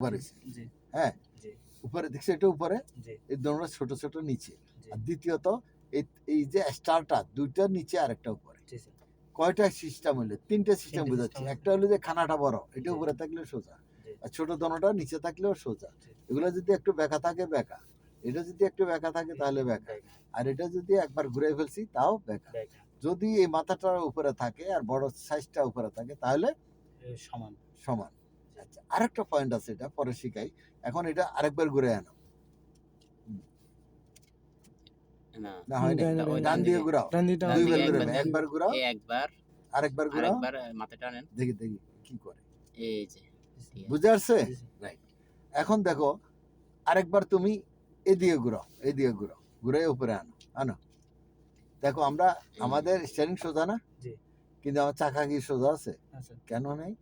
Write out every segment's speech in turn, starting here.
উপরে। হ্যাঁ? উপরে দেখছি এটা উপরে? এই দোনোটা ছোট ছোট নিচে। আর দ্বিতীয়ত এই যে স্টারটা দুইটা নিচে আর একটা উপরে। কয়টা সিস্টেম হলো তিনটা সিস্টেম বোঝাচ্ছি একটা হলো যে খানাটা বড় এটা উপরে থাকলে সোজা। আর ছোট দোনোটা নিচে থাকলেও সোজা। এগুলো যদি একটু বেঁকা থাকে বেঁকা এটা যদি একটু বেঁকা থাকে তাহলে বেঁকা আর এটা যদি একবার ঘুরে ফেলছি তাও বেঁকা যদি এই মাথাটা উপরে থাকে আর বড় সাইজটা উপরে থাকে তাহলে সমান। সমান। আচ্ছা আরেকটা পয়েন্ট আছে এটা পরে শিখাই। এখন এটা আরেকবার ঘুরে আনো। না। হয় ডান- দিয়ে ঘুরাও। দুইবার ঘুরাবে একবার একবার ঘুরাও। একবার আরেকবার ঘুরাও। আরেকবার মাথা টানেন। দেখি দেখি কি করে। এই যে বুঝে আসছে? জি, এখন দেখো আরেকবার তুমি এদিকে ঘুরাও এদিকে ঘুরাও। ঘুরে উপরে আনো আনো। দেখো আমরা আমাদের স্টিয়ারিং সোজা না? জি। কিন্তু আমার চাকা কি সোজা আছে। হ্যাঁ, কেন নেই?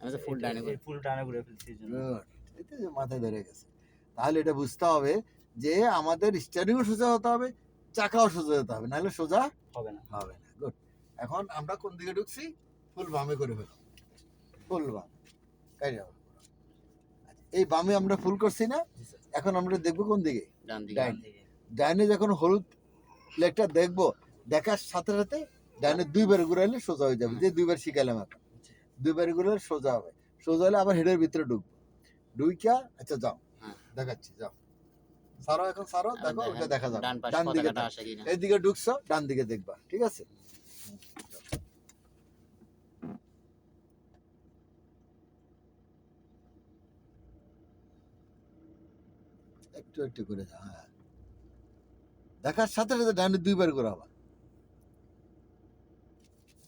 আমি তো ফুল ডানে এই ফুল ডানে ঘুরে ফেলছি মাথায় ধরে গেছে। তাহলে এটা বুঝতে হবে যে আমাদের স্টিয়ারিংও সোজা হতে হবে চাকাও সোজা হতে হবে নাহলে সোজা হবে না। হবে না। গুড এখন আমরা কোন দিকে ঢুকছি? ফুল বামে করে ফেলো ফুল বাম। আচ্ছা, এই বামে আমরা ফুল করছি না? এখন আমরা দেখব কোন দিকে? ডান দিকে। ডান। ডান দিকে। ডাইনে যখন হলুদ প্লেটটা দেখব দেখার সাথে সাথে ডাইনে দুইবার ঘুরাইলে সোজা হয়ে যাবে। যে দুইবার শিখাইলাম এখন দুইবার ঘুরালে সোজা হবে। সোজা হলে আবার হেডের ভিতরে ঢুকবো। ঢুইকা আচ্ছা যাও। হ্যাঁ। দেখাচ্ছি যাও। সারো এখন সারো। দেখো ওটা দেখা যাবে। ডান দিকে এইদিকে ঢুকছো। ডান দিকে দেখবা ঠিক আছে? একটু একটু করে যাও হ্যাঁ। দেখার সাথে সাথে ডানে দুইবার ঘোরাবা।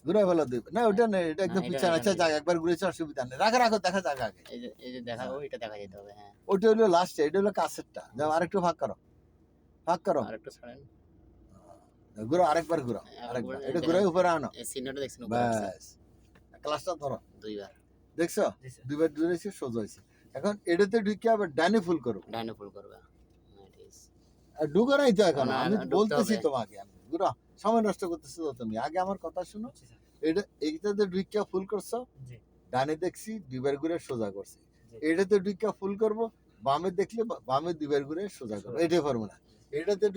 ঘুরে দুইবার না ওটা এটা একদম না, এটা পিছনে আচ্ছা যাক একবার ঘুরেছে অসুবিধা নেই। রাখা রাখো দেখা যাক আগে। এই যে এই যে দেখা ওইটা দেখা যেতে হবে হ্যাঁ। ওটা হলো লাস্টে এটা হলো কাছেরটা যাও আরেকটু ভাগ করো। ভাগ করো। আর একটু ছাড়েন ঘুরো আরেকবার ঘুরো আরেকবার। আরেকবার এটা ঘুরে উপরে আনো। এই দেখছেন আছে? ব্যাস। ক্লাসটা ধরো। দুইবার। দেখছ? দুইবার সোজা হয়েছে। এখন এটাতে ঢুকে আবার ডানে ফুল করো। ডাইনে ফুল করবে। হ্যাঁ ঠিক আছে আর ঢুকে নাই তো এখন। আমি বলতেছি তোমাকে। আমি ঘুরো সময় নষ্ট করতেছো তো তুমি। আগে আমার কথা শুনো। এটা এইটাতে ডুইকা ফুল করছ ডানে দেখছি দুইবার ঘুরে সোজা করছি। এটাতে ডুইকা ফুল করব বামে দেখলে বামে দুইবার ঘুরে সোজা করব। এটাই ফর্মুলা এটাতে